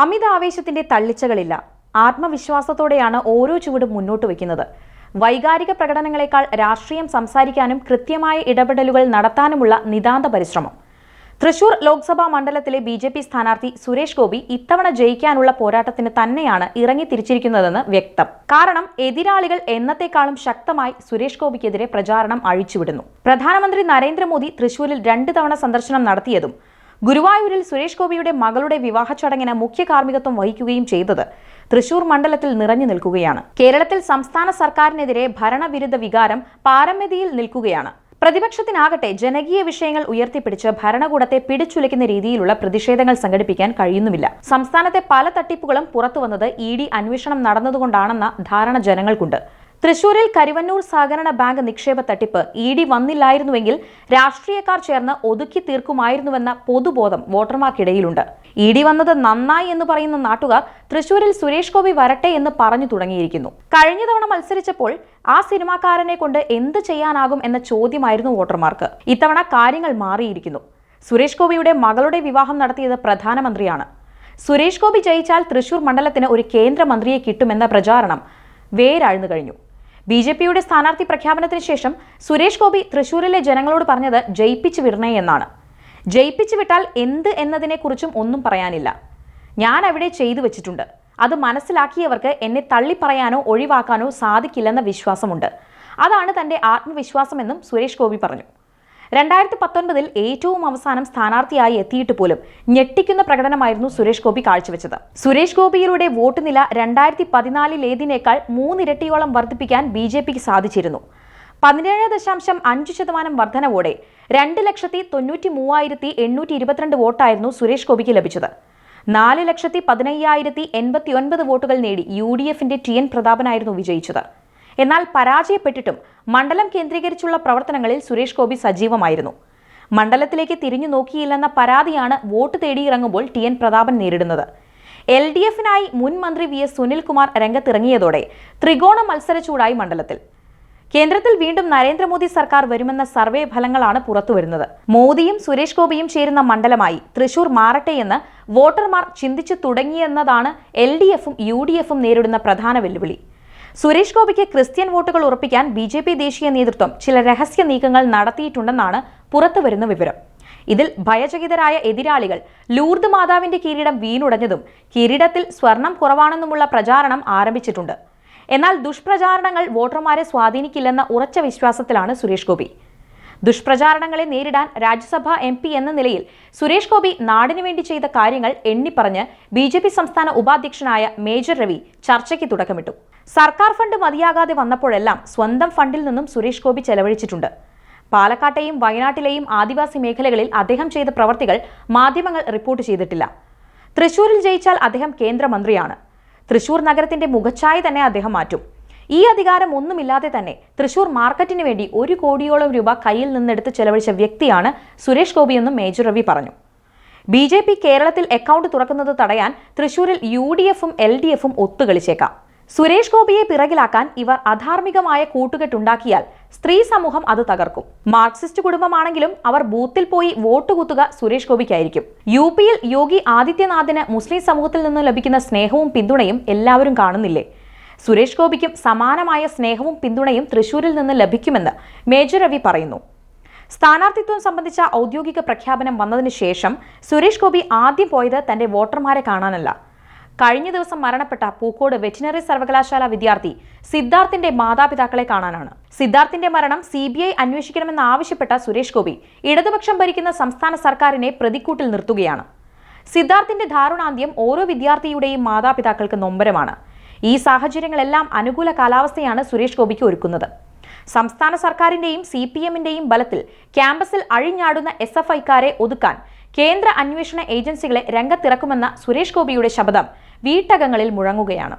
അമിത ആവേശത്തിന്റെ തള്ളിച്ചകളില്ല. ആത്മവിശ്വാസത്തോടെയാണ് ഓരോ ചുവടും മുന്നോട്ട് വയ്ക്കുന്നത്. വൈകാരിക പ്രകടനങ്ങളെക്കാൾ രാഷ്ട്രീയം സംസാരിക്കാനും കൃത്യമായ ഇടപെടലുകൾ നടത്താനുമുള്ള നിതാന്ത പരിശ്രമം. തൃശൂർ ലോക്സഭാ മണ്ഡലത്തിലെ ബി ജെ പി സ്ഥാനാർത്ഥി സുരേഷ് ഗോപി ഇത്തവണ ജയിക്കാനുള്ള പോരാട്ടത്തിന് തന്നെയാണ് ഇറങ്ങി തിരിച്ചിരിക്കുന്നതെന്ന് വ്യക്തം. കാരണം എതിരാളികൾ എന്നത്തെക്കാളും ശക്തമായി സുരേഷ് ഗോപിക്കെതിരെ പ്രചാരണം അഴിച്ചുവിടുന്നു. പ്രധാനമന്ത്രി നരേന്ദ്രമോദി തൃശൂരിൽ രണ്ട് തവണ സന്ദർശനം നടത്തിയതും ഗുരുവായൂരിൽ സുരേഷ് ഗോപിയുടെ മകളുടെ വിവാഹ ചടങ്ങിന് മുഖ്യ കാർമ്മികത്വം വഹിക്കുകയും ചെയ്തത് തൃശൂർ മണ്ഡലത്തിൽ നിറഞ്ഞു നിൽക്കുകയാണ്. കേരളത്തിൽ സംസ്ഥാന സർക്കാരിനെതിരെ ഭരണവിരുദ്ധ വികാരം പാരമ്യതയിൽ നിൽക്കുകയാണ്. പ്രതിപക്ഷത്തിനാകട്ടെ ജനകീയ വിഷയങ്ങൾ ഉയർത്തിപ്പിടിച്ച് ഭരണകൂടത്തെ പിടിച്ചുലയ്ക്കുന്ന രീതിയിലുള്ള പ്രതിഷേധങ്ങൾ സംഘടിപ്പിക്കാൻ കഴിയുന്നുമില്ല. സംസ്ഥാനത്തെ പല തട്ടിപ്പുകളും പുറത്തുവന്നത് ഇ ഡി അന്വേഷണം നടന്നതുകൊണ്ടാണെന്ന ധാരണ ജനങ്ങൾക്കുണ്ട്. തൃശൂരിൽ കരുവന്നൂർ സഹകരണ ബാങ്ക് നിക്ഷേപ തട്ടിപ്പ് ഇ ഡി വന്നില്ലായിരുന്നുവെങ്കിൽ രാഷ്ട്രീയക്കാർ ചേർന്ന് ഒതുക്കി തീർക്കുമായിരുന്നുവെന്ന പൊതുബോധം വോട്ടർമാർക്കിടയിലുണ്ട്. ഇ ഡി വന്നത് നന്നായി എന്ന് പറയുന്ന നാട്ടുകാർ തൃശൂരിൽ സുരേഷ് ഗോപി വരട്ടെ എന്ന് പറഞ്ഞു തുടങ്ങിയിരിക്കുന്നു. കഴിഞ്ഞ തവണ മത്സരിച്ചപ്പോൾ ആ സിനിമാക്കാരനെ കൊണ്ട് എന്ത് ചെയ്യാനാകും എന്ന ചോദ്യമായിരുന്നു വോട്ടർമാർക്ക്. ഇത്തവണ കാര്യങ്ങൾ മാറിയിരിക്കുന്നു. സുരേഷ് ഗോപിയുടെ മകളുടെ വിവാഹം നടത്തിയത് പ്രധാനമന്ത്രിയാണ്. സുരേഷ് ഗോപി ജയിച്ചാൽ തൃശൂർ മണ്ഡലത്തിന് ഒരു കേന്ദ്രമന്ത്രിയെ കിട്ടുമെന്ന പ്രചാരണം വേരാഴ്ന്നു കഴിഞ്ഞു. ബി ജെ പിയുടെ സ്ഥാനാർത്ഥി പ്രഖ്യാപനത്തിന് ശേഷം സുരേഷ് ഗോപി തൃശൂരിലെ ജനങ്ങളോട് പറഞ്ഞത് ജയിപ്പിച്ചു വിടണേ എന്നാണ്. ജയിപ്പിച്ചു വിട്ടാൽ എന്ത് എന്നതിനെക്കുറിച്ചും ഒന്നും പറയാനില്ല. ഞാൻ അവിടെ ചെയ്തു വെച്ചിട്ടുണ്ട്. അത് മനസ്സിലാക്കിയവർക്ക് എന്നെ തള്ളിപ്പറയാനോ ഒഴിവാക്കാനോ സാധിക്കില്ലെന്ന വിശ്വാസമുണ്ട്. അതാണ് തന്റെ ആത്മവിശ്വാസമെന്നും സുരേഷ് ഗോപി പറഞ്ഞു. രണ്ടായിരത്തി പത്തൊൻപതിൽ ഏറ്റവും അവസാനം സ്ഥാനാർത്ഥിയായി എത്തിയിട്ട് പോലും ഞെട്ടിക്കുന്ന പ്രകടനമായിരുന്നു സുരേഷ് ഗോപി കാഴ്ചവെച്ചത്. സുരേഷ് ഗോപിയിലൂടെ വോട്ട് നില രണ്ടായിരത്തി പതിനാലിലേതിനേക്കാൾ മൂന്നിരട്ടിയോളം വർദ്ധിപ്പിക്കാൻ ബി ജെ പിക്ക് സാധിച്ചിരുന്നു. പതിനേഴ് ദശാംശം അഞ്ച് ശതമാനം വർധനവോടെ രണ്ട് ലക്ഷത്തി തൊണ്ണൂറ്റി മൂവായിരത്തി എണ്ണൂറ്റി ഇരുപത്തിരണ്ട് വോട്ടായിരുന്നു സുരേഷ് ഗോപിക്ക് ലഭിച്ചത്. നാല് ലക്ഷത്തി പതിനയ്യായിരത്തി എൺപത്തി ഒൻപത് വോട്ടുകൾ നേടി യു ഡി എഫിന്റെ ടി എൻ പ്രതാപനായിരുന്നു വിജയിച്ചത്. എന്നാൽ പരാജയപ്പെട്ടിട്ടും മണ്ഡലം കേന്ദ്രീകരിച്ചുള്ള പ്രവർത്തനങ്ങളിൽ സുരേഷ് ഗോപി സജീവമായിരുന്നു. മണ്ഡലത്തിലേക്ക് തിരിഞ്ഞു നോക്കിയില്ലെന്ന പരാതിയാണ് വോട്ട് തേടിയിറങ്ങുമ്പോൾ ടി എൻ പ്രതാപൻ നേരിടുന്നത്. എൽ ഡി എഫിനായി മുൻ മന്ത്രി വി എസ് സുനിൽകുമാർ രംഗത്തിറങ്ങിയതോടെ ത്രികോണ മത്സര ചൂടായി മണ്ഡലത്തിൽ. കേന്ദ്രത്തിൽ വീണ്ടും നരേന്ദ്രമോദി സർക്കാർ വരുമെന്ന സർവേ ഫലങ്ങളാണ് പുറത്തുവരുന്നത്. മോദിയും സുരേഷ് ഗോപിയും ചേരുന്ന മണ്ഡലമായി തൃശൂർ മാറട്ടെയെന്ന് വോട്ടർമാർ ചിന്തിച്ചു തുടങ്ങിയെന്നതാണ് എൽ ഡി എഫും യു ഡി എഫും നേരിടുന്ന പ്രധാന വെല്ലുവിളി. സുരേഷ് ഗോപിക്ക് ക്രിസ്ത്യൻ വോട്ടുകൾ ഉറപ്പിക്കാൻ ബി ജെ പി ദേശീയ നേതൃത്വം ചില രഹസ്യ നീക്കങ്ങൾ നടത്തിയിട്ടുണ്ടെന്നാണ് പുറത്തുവരുന്ന വിവരം. ഇതിൽ ഭയചകിതരായ എതിരാളികൾ ലൂർദ് മാതാവിന്റെ കിരീടം വീണുടഞ്ഞതും കിരീടത്തിൽ സ്വർണം കുറവാണെന്നുമുള്ള പ്രചാരണം ആരംഭിച്ചിട്ടുണ്ട്. എന്നാൽ ദുഷ്പ്രചാരണങ്ങൾ വോട്ടർമാരെ സ്വാധീനിക്കില്ലെന്ന ഉറച്ച വിശ്വാസത്തിലാണ് സുരേഷ് ഗോപി. ദുഷ്പ്രചാരണങ്ങളെ നേരിടാൻ രാജ്യസഭ എം പി എന്ന നിലയിൽ സുരേഷ് ഗോപി നാടിനു വേണ്ടി ചെയ്ത കാര്യങ്ങൾ എണ്ണിപ്പറഞ്ഞ് ബി ജെ പി സംസ്ഥാന ഉപാധ്യക്ഷനായ മേജർ രവി ചർച്ചയ്ക്ക് തുടക്കമിട്ടു. സർക്കാർ ഫണ്ട് മതിയാകാതെ വന്നപ്പോഴെല്ലാം സ്വന്തം ഫണ്ടിൽ നിന്നും സുരേഷ് ഗോപി ചെലവഴിച്ചിട്ടുണ്ട്. പാലക്കാട്ടെയും വയനാട്ടിലെയും ആദിവാസി മേഖലകളിൽ അദ്ദേഹം ചെയ്ത പ്രവർത്തികൾ മാധ്യമങ്ങൾ റിപ്പോർട്ട് ചെയ്തിട്ടില്ല. തൃശൂരിൽ ജയിച്ചാൽ അദ്ദേഹം കേന്ദ്രമന്ത്രിയാണ്. തൃശൂർ നഗരത്തിന്റെ മുഖച്ഛായ തന്നെ അദ്ദേഹം മാറ്റും. ഈ അധികാരം ഒന്നുമില്ലാതെ തന്നെ തൃശൂർ മാർക്കറ്റിന് വേണ്ടി ഒരു കോടിയോളം രൂപ കയ്യിൽ നിന്നെടുത്ത് ചെലവഴിച്ച വ്യക്തിയാണ് സുരേഷ് ഗോപിയെന്നും മേജർ രവി പറഞ്ഞു. ബി ജെ പി കേരളത്തിൽ അക്കൗണ്ട് തുറക്കുന്നത് തടയാൻ തൃശൂരിൽ യു ഡി എഫും എൽ ഡി എഫും ഒത്തുകളിച്ചേക്കാം. സുരേഷ് ഗോപിയെ പിറകിലാക്കാൻ ഇവർ അധാർമികമായ കൂട്ടുകെട്ടുണ്ടാക്കിയാൽ സ്ത്രീ സമൂഹം അത് തകർക്കും. മാർക്സിസ്റ്റ് കുടുംബമാണെങ്കിലും അവർ ബൂത്തിൽ പോയി വോട്ട് കുത്തുക സുരേഷ് ഗോപിക്കായിരിക്കും. യു പിയിൽ യോഗി ആദിത്യനാഥിന് മുസ്ലിം സമൂഹത്തിൽ നിന്ന് ലഭിക്കുന്ന സ്നേഹവും പിന്തുണയും എല്ലാവരും കാണുന്നില്ലേ? സുരേഷ് ഗോപിക്കും സമാനമായ സ്നേഹവും പിന്തുണയും തൃശൂരിൽ നിന്ന് ലഭിക്കുമെന്ന് മേജർ രവി പറയുന്നു. സ്ഥാനാർത്ഥിത്വം സംബന്ധിച്ച ഔദ്യോഗിക പ്രഖ്യാപനം വന്നതിന് ശേഷം സുരേഷ് ഗോപി ആദ്യം പോയത് തന്റെ വോട്ടർമാരെ കാണാനല്ല. കഴിഞ്ഞ ദിവസം മരണപ്പെട്ട പൂക്കോട് വെറ്റിനറി സർവകലാശാല വിദ്യാർത്ഥി സിദ്ധാർത്ഥിന്റെ മാതാപിതാക്കളെ കാണാനാണ്. സിദ്ധാർത്ഥിന്റെ മരണം സി ബി ഐ അന്വേഷിക്കണമെന്ന് ആവശ്യപ്പെട്ട സുരേഷ് ഗോപി ഇടതുപക്ഷം ഭരിക്കുന്ന സംസ്ഥാന സർക്കാരിനെ പ്രതിക്കൂട്ടിൽ നിർത്തുകയാണ്. സിദ്ധാർത്ഥിന്റെ ദാരുണാന്ത്യം ഓരോ വിദ്യാർത്ഥിയുടെയും മാതാപിതാക്കൾക്ക് നൊമ്പരമാണ്. ഈ സാഹചര്യങ്ങളെല്ലാം അനുകൂല കാലാവസ്ഥയാണ് സുരേഷ് ഗോപിക്ക് ഒരുക്കുന്നത്. സംസ്ഥാന സർക്കാരിന്റെയും സി പി എമ്മിന്റെയും ബലത്തിൽ ക്യാമ്പസിൽ അഴിഞ്ഞാടുന്ന എസ് എഫ് ഐക്കാരെ ഒതുക്കാൻ കേന്ദ്ര അന്വേഷണ ഏജൻസികളെ രംഗത്തിറക്കുമെന്ന സുരേഷ് ഗോപിയുടെ ശബ്ദം വീട്ടകങ്ങളിൽ മുഴങ്ങുകയാണ്.